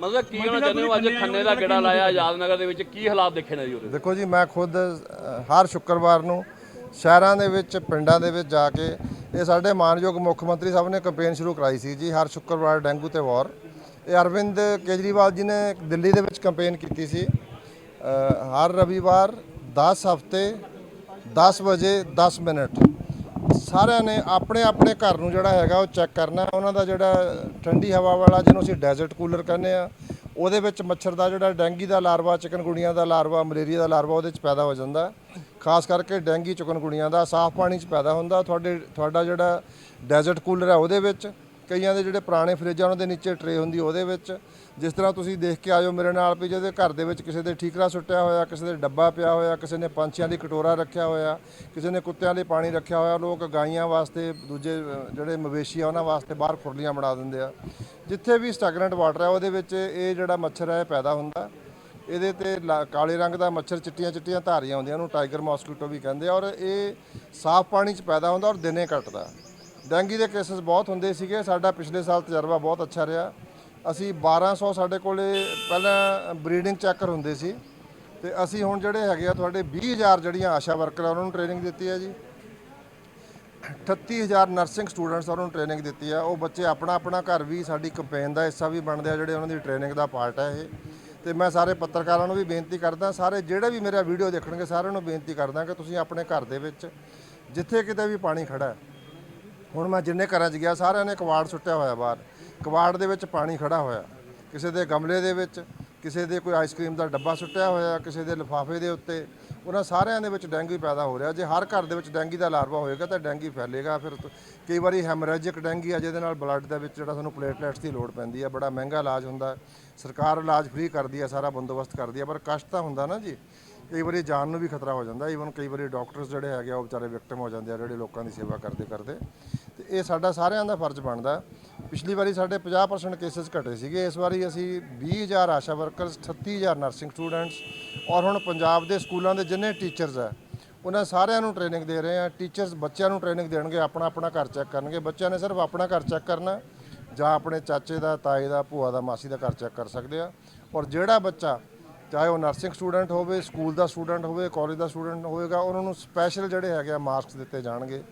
ਮਤਲਬ ਕੀ ਕਹਿਣਾ ਚਾਹੁੰਦੇ ਹੋ? ਅੱਜ ਖੰਨੇ ਦਾ ਗੇੜਾ ਲਾਇਆ ਆਜ਼ਾਦ ਨਗਰ ਦੇ ਵਿੱਚ। ਕੀ ਹਾਲਾਤ ਦੇਖੇ ਨੇ ਜੀ ਉਰੇ? ਦੇਖੋ ਜੀ ਮੈਂ ਖੁਦ ਅ, ਹਰ ਸ਼ੁੱਕਰਵਾਰ ਨੂੰ ਸ਼ਹਿਰਾਂ ਦੇ ਵਿੱਚ ਪਿੰਡਾਂ ਦੇ ਵਿੱਚ ਜਾ ਕੇ ਇਹ ਸਾਡੇ ਮਾਨਯੋਗ ਮੁੱਖ ਮੰਤਰੀ ਸਾਹਿਬ ਨੇ ਕੈਂਪੇਨ ਸ਼ੁਰੂ ਕਰਾਈ ਸੀ ਜੀ ਹਰ ਸ਼ੁੱਕਰਵਾਰ ਡੈਂਗੂ ਤੇ ਵਾਰ। ਇਹ ਅਰਵਿੰਦ ਕੇਜਰੀਵਾਲ ਜੀ ਨੇ ਦਿੱਲੀ ਦੇ ਵਿੱਚ ਕੈਂਪੇਨ ਕੀਤੀ ਸੀ। ਅ, ਹਰ ਰਵੀਵਾਰ 10 ਹਫ਼ਤੇ 10 ਵਜੇ 10 ਮਿੰਟ। ਸਾਰਿਆਂ ਨੇ ਆਪਣੇ ਆਪਣੇ ਘਰ ਨੂੰ ਜਿਹੜਾ ਹੈਗਾ ਉਹ ਚੈੱਕ ਕਰਨਾ ਉਹਨਾਂ ਦਾ ਜਿਹੜਾ ਠੰਡੀ ਹਵਾ ਵਾਲਾ ਜਿਹਨੂੰ ਅਸੀਂ ਡੈਜ਼ਰਟ ਕੂਲਰ ਕਹਿੰਦੇ ਆ ਉਹਦੇ ਵਿੱਚ ਮੱਛਰ ਦਾ ਜਿਹੜਾ ਡੈਂਗੀ ਦਾ ਲਾਰਵਾ, ਚਿਕਨਗੁਣੀਆਂ ਦਾ ਲਾਰਵਾ, ਮਲੇਰੀਆ ਦਾ ਲਾਰਵਾ ਉਹਦੇ ਵਿੱਚ ਪੈਦਾ ਹੋ ਜਾਂਦਾ ਖਾਸ ਕਰਕੇ ਡੈਂਗੀ, ਚਿਕਨਗੁਣੀਆਂ ਦਾ ਸਾਫ਼ ਪਾਣੀ 'ਚ ਪੈਦਾ ਹੁੰਦਾ। ਤੁਹਾਡੇ, ਤੁਹਾਡਾ ਜਿਹੜਾ ਡੈਜ਼ਰਟ ਕੂਲਰ ਹੈ ਉਹਦੇ ਵਿੱਚ ਕਈਆਂ ਦੇ ਜਿਹੜੇ ਪੁਰਾਣੇ ਫਰਿੱਜ ਆ ਉਹਨਾਂ ਦੇ ਨੀਚੇ ਟਰੇ ਹੁੰਦੀ ਉਹਦੇ ਵਿੱਚ। ਜਿਸ ਤਰ੍ਹਾਂ ਤੁਸੀਂ ਦੇਖ ਕੇ ਆਇਓ ਮੇਰੇ ਨਾਲ ਵੀ, ਜਿਹਦੇ ਘਰ ਦੇ ਵਿੱਚ ਕਿਸੇ ਦੇ ਠੀਕਰਾ ਸੁੱਟਿਆ ਹੋਇਆ, ਕਿਸੇ ਦੇ ਡੱਬਾ ਪਿਆ ਹੋਇਆ, ਕਿਸੇ ਨੇ ਪੰਛੀਆਂ ਲਈ ਕਟੋਰਾ ਰੱਖਿਆ ਹੋਇਆ, ਕਿਸੇ ਨੇ ਕੁੱਤਿਆਂ ਲਈ ਪਾਣੀ ਰੱਖਿਆ ਹੋਇਆ, ਲੋਕ ਗਾਈਆਂ ਵਾਸਤੇ ਦੂਜੇ ਜਿਹੜੇ ਮਵੇਸ਼ੀ ਆ, ਉਹਨਾਂ ਵਾਸਤੇ ਬਾਹਰ ਖੁਰਲੀਆਂ ਬਣਾ ਦਿੰਦੇ ਆ। ਜਿੱਥੇ ਵੀ ਸਟੈਗਨੈਂਟ ਵਾਟਰ ਹੈ ਉਹਦੇ ਵਿੱਚ ਇਹ ਜਿਹੜਾ ਮੱਛਰ ਹੈ ਇਹ ਪੈਦਾ ਹੁੰਦਾ। ਇਹਦੇ ਤੇ ਲਾ- ਕਾਲੇ ਰੰਗ ਦਾ ਮੱਛਰ ਚਿੱਟੀਆਂ ਚਿੱਟੀਆਂ ਧਾਰੀਆਂ ਹੁੰਦੀਆਂ, ਉਹਨੂੰ ਟਾਈਗਰ ਮੌਸਕੀਟੋ ਵੀ ਕਹਿੰਦੇ ਆ। ਔਰ ਇਹ ਸਾਫ਼ ਪਾਣੀ 'ਚ ਪੈਦਾ ਹੁੰਦਾ ਔਰ ਦਿਨੇ ਕੱਟਦਾ। ਡੈਂਗੀ ਦੇ ਕੇਸਸ ਬਹੁਤ ਹੁੰਦੇ ਸੀਗੇ, ਸਾਡਾ ਪਿਛਲੇ ਸਾਲ ਤਜਰਬਾ ਬਹੁਤ ਅੱਛਾ ਰਿਹਾ। ਅਸੀਂ 1200 ਸਾਡੇ ਕੋਲੇ ਪਹਿਲਾਂ ਬਰੀਡਿੰਗ ਚੈੱਕਰ ਹੁੰਦੇ ਸੀ ਤੇ ਅਸੀਂ ਹੁਣ ਜਿਹੜੇ ਹੈਗੇ ਆ, ਤੁਹਾਡੇ 20000 ਜਿਹੜੀਆਂ ਆਸ਼ਾ ਵਰਕਰ ਆ ਉਹਨਾਂ ਨੂੰ ਟ੍ਰੇਨਿੰਗ ਦਿੱਤੀ ਹੈ ਜੀ। 38000 ਨਰਸਿੰਗ ਸਟੂਡੈਂਟਸ ਉਹਨਾਂ ਨੂੰ ਟ੍ਰੇਨਿੰਗ ਦਿੱਤੀ ਆ। ਉਹ ਬੱਚੇ ਆਪਣਾ ਆਪਣਾ ਘਰ ਵੀ, ਸਾਡੀ ਕੰਪੇਨ ਦਾ ਹਿੱਸਾ ਵੀ ਬਣਦੇ ਆ, ਜਿਹੜੇ ਉਹਨਾਂ ਦੀ ਟ੍ਰੇਨਿੰਗ ਦਾ ਪਾਰਟ ਹੈ ਇਹ। ਤੇ ਮੈਂ ਸਾਰੇ ਪੱਤਰਕਾਰਾਂ ਨੂੰ ਵੀ ਬੇਨਤੀ ਕਰਦਾ, ਸਾਰੇ ਜਿਹੜੇ ਵੀ ਮੇਰਾ ਵੀਡੀਓ ਦੇਖਣਗੇ, ਸਾਰਿਆਂ ਨੂੰ ਬੇਨਤੀ ਕਰਦਾ ਕਿ ਤੁਸੀਂ ਆਪਣੇ ਘਰ ਦੇ ਵਿੱਚ ਜਿੱਥੇ ਕਿਤੇ ਵੀ ਪਾਣੀ ਖੜਾ ਹੈ ਹੁਣ ਮੈਂ ਜਿੰਨੇ ਘਰਾਂ 'ਚ ਗਿਆ, ਸਾਰਿਆਂ ਨੇ ਕਵਾੜ ਸੁੱਟਿਆ ਹੋਇਆ ਬਾਹਰ। ਕਵਾੜ ਦੇ ਵਿੱਚ ਪਾਣੀ ਖੜਾ ਹੋਇਆ। ਕਿਸੇ ਦੇ ਗਮਲੇ ਦੇ ਵਿੱਚ, ਕਿਸੇ ਦੇ ਕੋਈ ਆਈਸਕ੍ਰੀਮ ਦਾ ਡੱਬਾ ਸੁੱਟਿਆ ਹੋਇਆ, ਕਿਸੇ ਦੇ ਲਿਫਾਫੇ ਦੇ ਉੱਤੇ। ਉਹਨਾਂ ਸਾਰਿਆਂ ਦੇ ਵਿੱਚ ਡੈਂਗੂ ਪੈਦਾ ਹੋ ਰਿਹਾ। ਜੇ ਹਰ ਘਰ ਦੇ ਵਿੱਚ ਡੈਂਗੀ ਦਾ ਲਾਰਵਾ ਹੋਏਗਾ ਤਾਂ ਡੈਂਗੀ ਫੈਲੇਗਾ। ਫਿਰ ਕਈ ਵਾਰੀ ਹੈਮਰੇਜਿਕ ਡੈਂਗੀ ਆ, ਜਿਹਦੇ ਨਾਲ ਬਲੱਡ ਦੇ ਵਿੱਚ ਜਿਹੜਾ ਸਾਨੂੰ ਪਲੇਟਲੈਟਸ ਦੀ ਲੋੜ ਪੈਂਦੀ ਆ। ਬੜਾ ਮਹਿੰਗਾ ਇਲਾਜ ਹੁੰਦਾ। ਸਰਕਾਰ ਇਲਾਜ ਫ੍ਰੀ ਕਰਦੀ ਆ, ਸਾਰਾ ਬੰਦੋਬਸਤ ਕਰਦੀ ਆ। ਪਰ ਕਸ਼ਟ ਤਾਂ ਹੁੰਦਾ ਨਾ ਜੀ। ਕਈ ਵਾਰੀ ਜਾਨ ਨੂੰ ਵੀ ਖਤਰਾ ਹੋ ਜਾਂਦਾ ਈਵਨ ਕਈ ਵਾਰੀ ਡਾਕਟਰਸ ਜਿਹੜੇ ਹੈਗੇ ਆ, ਉਹ ਵਿਚਾਰੇ ਵਿਕਟਮ ਹੋ ਜਾਂਦੇ ਆ, ਜਿਹੜੇ ਲੋਕਾਂ ਦੀ ਸੇਵਾ ਕਰਦੇ ਕਰਦੇ। ਤੇ ਇਹ ਸਾਡਾ ਸਾਰਿਆਂ ਦਾ ਫਰਜ਼ ਬਣਦਾ। ਪਿਛਲੀ ਵਾਰੀ ਸਾਡੇ 50% ਕੇਸਸ ਘਟੇ ਸੀਗੇ, ਇਸ ਵਾਰੀ ਅਸੀਂ 20000 ਆਸ਼ਾ ਵਰਕਰਸ 38000 ਨਰਸਿੰਗ ਸਟੂਡੈਂਟਸ ਔਰ ਹੁਣ ਪੰਜਾਬ ਦੇ ਸਕੂਲਾਂ ਦੇ ਜਿੰਨੇ ਟੀਚਰਸ ਆ, ਉਹਨਾਂ ਸਾਰਿਆਂ ਨੂੰ ਟ੍ਰੇਨਿੰਗ ਦੇ ਰਹੇ ਆ। ਟੀਚਰਸ ਬੱਚਿਆਂ ਨੂੰ ਟ੍ਰੇਨਿੰਗ ਦੇਣਗੇ, ਆਪਣਾ ਆਪਣਾ ਘਰ ਚੈੱਕ ਕਰਨਗੇ। ਬੱਚਿਆਂ ਨੇ ਸਿਰਫ ਆਪਣਾ ਘਰ ਚੈੱਕ ਕਰਨਾ, ਜਾਂ ਆਪਣੇ ਚਾਚੇ ਦਾ, ਤਾਏ ਦਾ, ਭੂਆ ਦਾ, ਮਾਸੀ ਦਾ ਘਰ ਚੈੱਕ ਕਰ ਸਕਦੇ ਆ। ਔਰ ਜਿਹੜਾ ਬੱਚਾ ਚਾਹੇ ਉਹ ਨਰਸਿੰਗ ਸਟੂਡੈਂਟ ਹੋਵੇ ਸਕੂਲ ਦਾ ਸਟੂਡੈਂਟ ਹੋਵੇ ਕਾਲਜ ਦਾ ਸਟੂਡੈਂਟ ਹੋਵੇਗਾ, ਉਹਨਾਂ ਨੂੰ ਸਪੈਸ਼ਲ ਜਿਹੜੇ ਹੈਗੇ ਆ ਮਾਰਕਸ ਦਿੱਤੇ ਜਾਣਗੇ।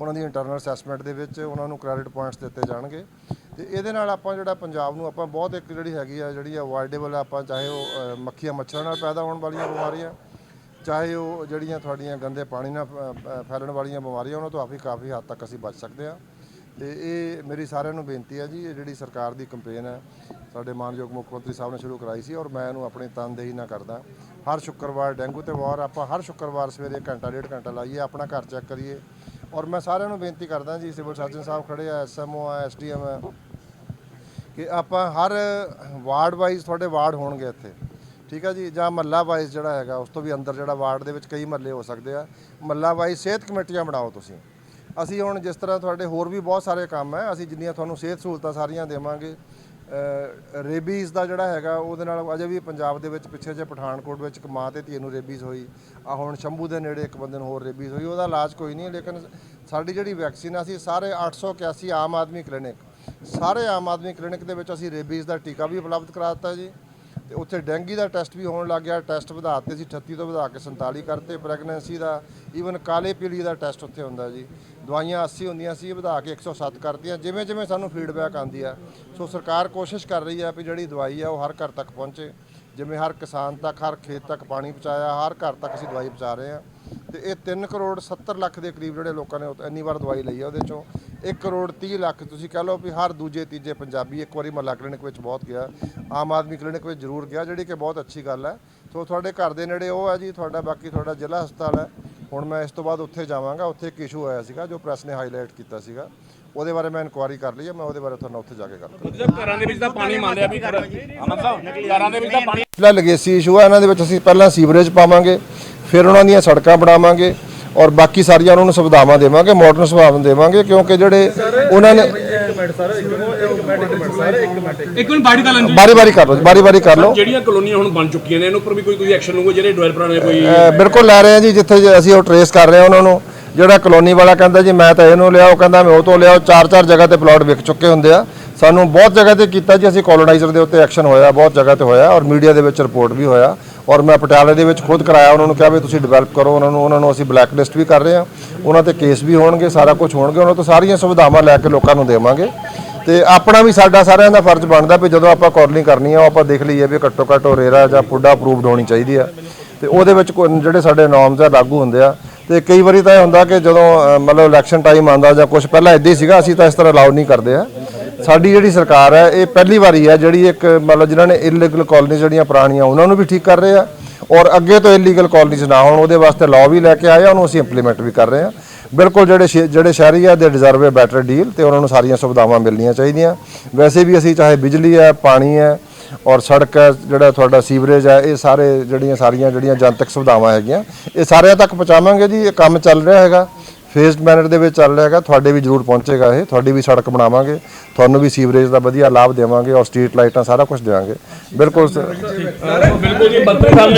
ਉਹਨਾਂ ਦੀ ਇੰਟਰਨਲ ਅਸੈਸਮੈਂਟ ਦੇ ਵਿੱਚ ਉਹਨਾਂ ਨੂੰ ਕ੍ਰੈਡਿਟ ਪੁਆਇੰਟਸ ਦਿੱਤੇ ਜਾਣਗੇ। ਤੇ ਇਹਦੇ ਨਾਲ ਆਪਾਂ ਜਿਹੜਾ ਪੰਜਾਬ ਨੂੰ ਆਪਾਂ ਬਹੁਤ ਇੱਕ ਜਿਹੜੀ ਹੈਗੀ ਆ, ਜਿਹੜੀ ਅਵੋਇਡੇਬਲ ਆਪਾਂ ਚਾਹੇ ਉਹ ਮੱਖੀਆਂ ਮੱਛਰਾਂ ਨਾਲ ਪੈਦਾ ਹੋਣ ਵਾਲੀਆਂ ਬਿਮਾਰੀਆਂ, ਚਾਹੇ ਉਹ ਜਿਹੜੀਆਂ ਤੁਹਾਡੀਆਂ ਗੰਦੇ ਪਾਣੀ ਨਾਲ ਫੈਲਣ ਵਾਲੀਆਂ ਬਿਮਾਰੀਆਂ, ਉਹਨਾਂ ਤੋਂ ਆਪੀ ਕਾਫੀ ਹੱਦ ਤੱਕ ਅਸੀਂ ਬਚ ਸਕਦੇ ਹਾਂ। ਤੇ ਇਹ ਮੇਰੀ ਸਾਰਿਆਂ ਨੂੰ ਬੇਨਤੀ ਹੈ ਜੀ, ਇਹ ਜਿਹੜੀ ਸਰਕਾਰ ਦੀ ਕੰਪੇਨ ਹੈ ਸਾਡੇ ਮਾਨਯੋਗ ਮੁੱਖ ਮੰਤਰੀ ਸਾਹਿਬ ਨੇ ਸ਼ੁਰੂ ਕਰਾਈ ਸੀ ਔਰ ਮੈਂ ਇਹਨੂੰ ਆਪਣੀ ਤਨਦੇਹੀ ਨਾਲ ਕਰਦਾ। ਹਰ ਸ਼ੁੱਕਰਵਾਰ ਡੈਂਗੂ ਤੇ ਵਾਰ ਆਪਾਂ ਹਰ ਸ਼ੁੱਕਰਵਾਰ ਸਵੇਰੇ ਘੰਟਾ, ਡੇਢ ਘੰਟਾ ਲਾਈਏ, ਆਪਣਾ ਘਰ ਚੈੱਕ ਕਰੀਏ। ਔਰ ਮੈਂ ਸਾਰਿਆਂ ਨੂੰ ਬੇਨਤੀ ਕਰਦਾ ਜੀ, ਸਿਵਲ ਸਰਜਨ ਸਾਹਿਬ ਖੜੇ ਆ ਐਸਐਮਓ ਆ ਐਸਡੀਐਮ ਆ, ਕਿ ਆਪਾਂ ਹਰ ਵਾਰਡ ਵਾਈਜ਼ ਤੁਹਾਡੇ ਵਾਰਡ ਹੋਣਗੇ ਇੱਥੇ। ਠੀਕ ਆ ਜੀ? ਜਾਂ ਮੱਲਾ ਵਾਈਜ਼ ਜਿਹੜਾ ਹੈਗਾ, ਉਸ ਤੋਂ ਵੀ ਅੰਦਰ ਜਿਹੜਾ ਵਾਰਡ ਦੇ ਵਿੱਚ ਕਈ ਮੱਲੇ ਹੋ ਸਕਦੇ ਆ। ਮੱਲਾ ਵਾਈਜ਼ ਸਿਹਤ ਕਮੇਟੀਆਂ ਬਣਾਓ ਤੁਸੀਂ। ਅਸੀਂ ਹੁਣ ਜਿਸ ਤਰ੍ਹਾਂ ਤੁਹਾਡੇ ਹੋਰ ਵੀ ਬਹੁਤ ਸਾਰੇ ਕੰਮ ਹੈ, ਅਸੀਂ ਜਿੰਨੀਆਂ ਤੁਹਾਨੂੰ ਸਿਹਤ ਸਹੂਲਤਾਂ ਸਾਰੀਆਂ ਦੇਵਾਂਗੇ ਰੇਬੀਜ਼ ਦਾ ਜਿਹੜਾ ਹੈਗਾ, ਉਹਦੇ ਨਾਲ ਅਜੇ ਵੀ ਪੰਜਾਬ ਦੇ ਵਿੱਚ ਪਿੱਛੇ ਜੇ ਪਠਾਨਕੋਟ ਵਿੱਚ ਇੱਕ ਮਾਂ ਤੇ ਧੀ ਨੂੰ ਰੇਬੀਜ਼ ਹੋਈ। ਆ ਹੁਣ ਸ਼ੰਭੂ ਦੇ ਨੇੜੇ ਇੱਕ ਬੰਦੇ ਨੂੰ ਹੋਰ ਰੇਬੀਜ਼ ਹੋਈ। ਉਹਦਾ ਇਲਾਜ ਕੋਈ ਨਹੀਂ ਲੇਕਿਨ ਸਾਡੀ ਜਿਹੜੀ ਵੈਕਸੀਨ ਆ ਸੀ ਸਾਰੇ 881 ਆਮ ਆਦਮੀ ਕਲੀਨਿਕ, ਸਾਰੇ ਆਮ ਆਦਮੀ ਕਲੀਨਿਕ ਦੇ ਵਿੱਚ ਅਸੀਂ ਰੇਬੀਜ਼ ਦਾ ਟੀਕਾ ਵੀ ਉਪਲਬਧ ਕਰਾ ਦਿੱਤਾ ਜੀ। ਤੇ ਉੱਥੇ ਡੈਂਗੀ ਦਾ ਟੈਸਟ ਵੀ ਹੋਣ ਲੱਗ ਗਿਆ। ਟੈਸਟ ਵਧਾ ਦਿੱਤੇ ਸੀ 38 ਤੋਂ ਵਧਾ ਕੇ 47 ਕਰਤੇ। ਪ੍ਰੈਗਨੈਂਸੀ ਦਾ ਈਵਨ ਕਾਲੇ ਪੀਲੀ ਦਾ ਟੈਸਟ ਉੱਥੇ ਹੁੰਦਾ ਜੀ। ਦਵਾਈਆਂ 80 ਹੁੰਦੀਆਂ ਸੀ, ਵਧਾ ਕੇ 107 ਕਰਤੀਆਂ। ਜਿਵੇਂ ਜਿਵੇਂ ਸਾਨੂੰ ਫੀਡਬੈਕ ਆਉਂਦੀ ਆ, ਸੋ ਸਰਕਾਰ ਕੋਸ਼ਿਸ਼ ਕਰ ਰਹੀ ਆ ਵੀ ਜਿਹੜੀ ਦਵਾਈ ਆ ਉਹ ਹਰ ਘਰ ਤੱਕ ਪਹੁੰਚੇ। ਜਿਵੇਂ ਹਰ ਕਿਸਾਨ ਤੱਕ, ਹਰ ਖੇਤ ਤੱਕ ਪਾਣੀ ਪਹੁੰਚਾਇਆ, ਹਰ ਘਰ ਤੱਕ ਅਸੀਂ ਦਵਾਈ ਪਹੁੰਚਾ ਰਹੇ ਆ। ਤੇ ਇਹ 3 ਕਰੋੜ 70 ਲੱਖ ਦੇ ਕਰੀਬ ਜਿਹੜੇ ਲੋਕਾਂ ਨੇ ਇੰਨੀ ਵਾਰ ਦਵਾਈ ਲਈ ਆ ਉਹਦੇ ਚੋਂ। 1 ਕਰੋੜ 30 ਲੱਖ, ਤੁਸੀਂ ਕਹ ਲਓ ਵੀ ਹਰ ਦੂਜੇ, ਤੀਜੇ ਪੰਜਾਬੀ ਇੱਕ ਵਾਰੀ ਮਹੱਲਾ ਕਲੀਨਿਕ ਵਿੱਚ ਬਹੁਤ ਗਿਆ। ਆਮ ਆਦਮੀ ਕਲੀਨਿਕ ਵਿੱਚ ਜ਼ਰੂਰ ਗਿਆ, ਜਿਹੜੀ ਕਿ ਬਹੁਤ ਅੱਛੀ ਗੱਲ ਹੈ ਸੋ ਤੁਹਾਡੇ ਘਰ ਦੇ ਨੇੜੇ ਉਹ ਹੈ ਜੀ, ਤੁਹਾਡਾ ਬਾਕੀ ਤੁਹਾਡਾ ਜ਼ਿਲ੍ਹਾ ਹਸਪਤਾਲ ਹੈ ਹੁਣ ਮੈਂ ਇਸ ਤੋਂ ਬਾਅਦ ਉੱਥੇ ਜਾਵਾਂਗਾ ਉੱਥੇ ਇੱਕ ਇਸ਼ੂ ਆਇਆ ਸੀਗਾ ਜੋ ਪ੍ਰੈਸ ਨੇ ਹਾਈਲਾਈਟ ਕੀਤਾ ਸੀਗਾ। ਉਹਦੇ ਬਾਰੇ ਮੈਂ ਇਨਕੁਆਇਰੀ ਕਰ ਲਈ ਹੈ ਮੈਂ ਉਹਦੇ ਬਾਰੇ ਤੁਹਾਨੂੰ ਉੱਥੇ ਜਾ ਕੇ ਗੱਲ ਕਰਾਂਗਾ। ਮਤਲਬ ਘਰਾਂ ਦੇ ਵਿੱਚ ਤਾਂ ਪਾਣੀ ਮੰਨ ਲਿਆ ਵੀ ਅਮਨ ਸਾਹਿਬ ਘਰਾਂ ਦੇ ਵਿੱਚ ਤਾਂ ਪਾਣੀ ਜਿਹੜਾ ਲਗੇਸੀ ਇਸ਼ੂ ਆ ਇਹਨਾਂ ਦੇ ਵਿੱਚ ਅਸੀਂ ਪਹਿਲਾਂ ਸੀਵਰੇਜ ਪਾਵਾਂਗੇ ਫਿਰ ਉਹਨਾਂ ਦੀਆਂ ਸੜਕਾਂ ਬਣਾਵਾਂਗੇ ਔਰ ਬਾਕੀ ਸਾਰੀਆਂ ਉਹਨਾਂ ਨੂੰ ਸੁਵਿਧਾਵਾਂ ਦੇਵਾਂਗੇ ਮਾਡਰਨ ਸੁਵਿਧਾਵਾਂ ਦੇਵਾਂਗੇ ਕਿਉਂਕਿ ਜਿਹੜੇ ਉਹਨਾਂ ਨੇ ਇੱਕ ਮਿੰਟ ਬਾੜੀ ਗੱਲ ਬਾਰੀ ਬਾਰੀ ਕਰ ਲਓ ਬਾਰੀ ਬਾਰੀ ਕਰ ਲਓ। ਜਿਹੜੀਆਂ ਕਲੋਨੀਆਂ ਹੁਣ ਬਣ ਚੁੱਕੀਆਂ ਨੇ ਇਹਨਾਂ ਉੱਪਰ ਵੀ ਕੋਈ ਤੁਸੀਂ ਐਕਸ਼ਨ ਲਓਗੇ ਜਿਹੜੇ ਡਿਵੈਲਪਰਾਂ ਨੇ ਕੋਈ ਅਹ ਬਿਲਕੁਲ ਲੈ ਰਹੇ ਆ ਜੀ ਜਿੱਥੇ ਅਸੀਂ ਉਹ ਟਰੇਸ ਕਰ ਰਹੇ ਆ ਉਹਨਾਂ ਨੂੰ। ਜਿਹੜਾ ਕਲੋਨੀ ਵਾਲਾ ਕਹਿੰਦਾ ਜੀ ਮੈਂ ਤਾਂ ਇਹਨੂੰ ਲਿਆ ਉਹ ਕਹਿੰਦਾ ਮੈਂ ਉਹ ਤੋਂ ਲਿਆ ਉਹ ਚਾਰ ਚਾਰ ਜਗ੍ਹਾ ਤੇ ਪਲਾਟ ਵਿਕ ਚੁੱਕੇ ਹੁੰਦੇ ਆ। ਸਾਨੂੰ ਬਹੁਤ ਜਗ੍ਹਾ ਤੇ ਕੀਤਾ ਜੀ, ਅਸੀਂ ਕੋਲੋਨਾਈਜ਼ਰ ਦੇ ਉੱਤੇ ਐਕਸ਼ਨ ਹੋਇਆ, ਬਹੁਤ ਜਗ੍ਹਾ ਤੇ ਹੋਇਆ ਔਰ ਮੀਡੀਆ ਦੇ ਵਿੱਚ ਰਿਪੋਰਟ ਵੀ ਹੋਇਆ ਔਰ ਮੈਂ ਪਟਿਆਲੇ ਦੇ ਵਿੱਚ ਖੁਦ ਕਰਾਇਆ, ਉਹਨਾਂ ਨੂੰ ਕਿਹਾ ਵੀ ਤੁਸੀਂ ਡਿਵੈਲਪ ਕਰੋ, ਉਹਨਾਂ ਨੂੰ ਉਹਨਾਂ ਨੂੰ ਅਸੀਂ ਬਲੈਕਲਿਸਟ ਵੀ ਕਰ ਰਹੇ ਹਾਂ, ਉਹਨਾਂ ਤੇ ਕੇਸ ਵੀ ਹੋਣਗੇ, ਸਾਰਾ ਕੁਝ ਹੋਣਗੇ, ਉਹਨਾਂ ਤੋਂ ਸਾਰੀਆਂ ਸੁਵਿਧਾਵਾਂ ਲੈ ਕੇ ਲੋਕਾਂ ਨੂੰ ਦੇਵਾਂਗੇ। ਤੇ ਆਪਣਾ ਵੀ ਸਾਡਾ ਸਾਰਿਆਂ ਦਾ ਫਰਜ਼ ਬਣਦਾ ਵੀ ਜਦੋਂ ਆਪਾਂ ਕੋਰਲਿੰਗ ਕਰਨੀ ਆ, ਉਹ ਆਪਾਂ ਦੇਖ ਲਈਏ ਵੀ ਘੱਟੋ ਘੱਟ ਉਹ ਰੇਰਾ ਜਾਂ ਪੁੱਡਾ ਅਪਰੂਵਡ ਹੋਣੀ ਚਾਹੀਦੀ ਆ। ਤੇ ਉਹਦੇ ਵਿੱਚ ਕੋਈ, ਜਿਹੜੇ ਸਾਡੇ ਨੋਰਮਸ ਆ, ਲਾਗੂ ਹੁੰਦੇ ਆ। ਤੇ ਕਈ ਵਾਰੀ ਤਾਂ ਇਹ ਹੁੰਦਾ ਕਿ ਜਦੋਂ ਮਤਲਬ ਇਲੈਕਸ਼ਨ ਟਾਈਮ ਆਉਂਦਾ ਜਾਂ ਕੁਝ ਪਹਿਲਾਂ ਇਦਾਂ ਹੀ ਸੀਗਾ, ਅਸੀਂ ਤਾਂ ਇਸ ਤਰ੍ਹਾਂ ਅਲਾਉ ਨਹੀਂ ਕਰਦੇ ਆ। ਸਾਡੀ ਜਿਹੜੀ ਸਰਕਾਰ ਹੈ, ਇਹ ਪਹਿਲੀ ਵਾਰੀ ਹੈ, ਜਿਹੜੀ ਇੱਕ ਮਤਲਬ ਜਿਨ੍ਹਾਂ ਨੇ ਇਲੀਗਲ ਕਾਲਨੀ ਜਿਹੜੀਆਂ ਪੁਰਾਣੀਆਂ ਉਹਨਾਂ ਨੂੰ ਵੀ ਠੀਕ ਕਰ ਰਹੇ ਆ ਔਰ ਅੱਗੇ ਤੋਂ ਇਲੀਗਲ ਕਾਲਨੀਜ਼ ਨਾ ਹੋਣ, ਉਹਦੇ ਵਾਸਤੇ ਲਾਅ ਵੀ ਲੈ ਕੇ ਆਇਆ ਉਹਨੂੰ ਅਸੀਂ ਇੰਪਲੀਮੈਂਟ ਵੀ ਕਰ ਰਹੇ ਹਾਂ ਬਿਲਕੁਲ ਜਿਹੜੇ ਸ਼ੇ- ਜਿਹੜੇ ਸ਼ਹਿਰੀ ਆ ਦੇ ਡਿਜ਼ਰਵ ਅ ਬੈਟਰ ਡੀਲ ਤੇ ਉਹਨਾਂ ਨੂੰ ਸਾਰੀਆਂ ਸੁਵਿਧਾਵਾਂ ਮਿਲਣੀਆਂ ਚਾਹੀਦੀਆਂ। ਵੈਸੇ ਵੀ ਅਸੀਂ ਚਾਹੇ ਬਿਜਲੀ ਹੈ, ਪਾਣੀ ਹੈ ਔਰ ਸੜਕ ਹੈ, ਜਿਹੜਾ ਤੁਹਾਡਾ ਸੀਵਰੇਜ ਹੈ, ਇਹ ਸਾਰੇ ਜਿਹੜੀਆਂ ਸਾਰੀਆਂ ਜਿਹੜੀਆਂ ਜਨਤਕ ਸੁਵਿਧਾਵਾਂ ਹੈਗੀਆਂ, ਇਹ ਸਾਰਿਆਂ ਤੱਕ ਪਹੁੰਚਾਵਾਂਗੇ ਜੀ, ਇਹ ਕੰਮ ਚੱਲ ਰਿਹਾ ਹੈਗਾ। ਫੇਜ਼ਡ ਮੈਨਰ ਦੇ ਵਿੱਚ ਚੱਲ ਰਿਹਾ ਹੈਗਾ, ਤੁਹਾਡੇ ਵੀ ਜ਼ਰੂਰ ਪਹੁੰਚੇਗਾ ਇਹ, ਤੁਹਾਡੀ ਵੀ ਸੜਕ ਬਣਾਵਾਂਗੇ, ਤੁਹਾਨੂੰ ਵੀ ਸੀਵਰੇਜ ਦਾ ਵਧੀਆ ਲਾਭ ਦੇਵਾਂਗੇ, ਔਰ ਸਟਰੀਟ ਲਾਈਟਾਂ ਸਾਰਾ ਕੁਝ ਦੇਵਾਂਗੇ। ਬਿਲਕੁਲ ਸਰ ਬਿਲਕੁਲ ਜੀ ਮੰਤਰੀ ਸਾਹਿਬ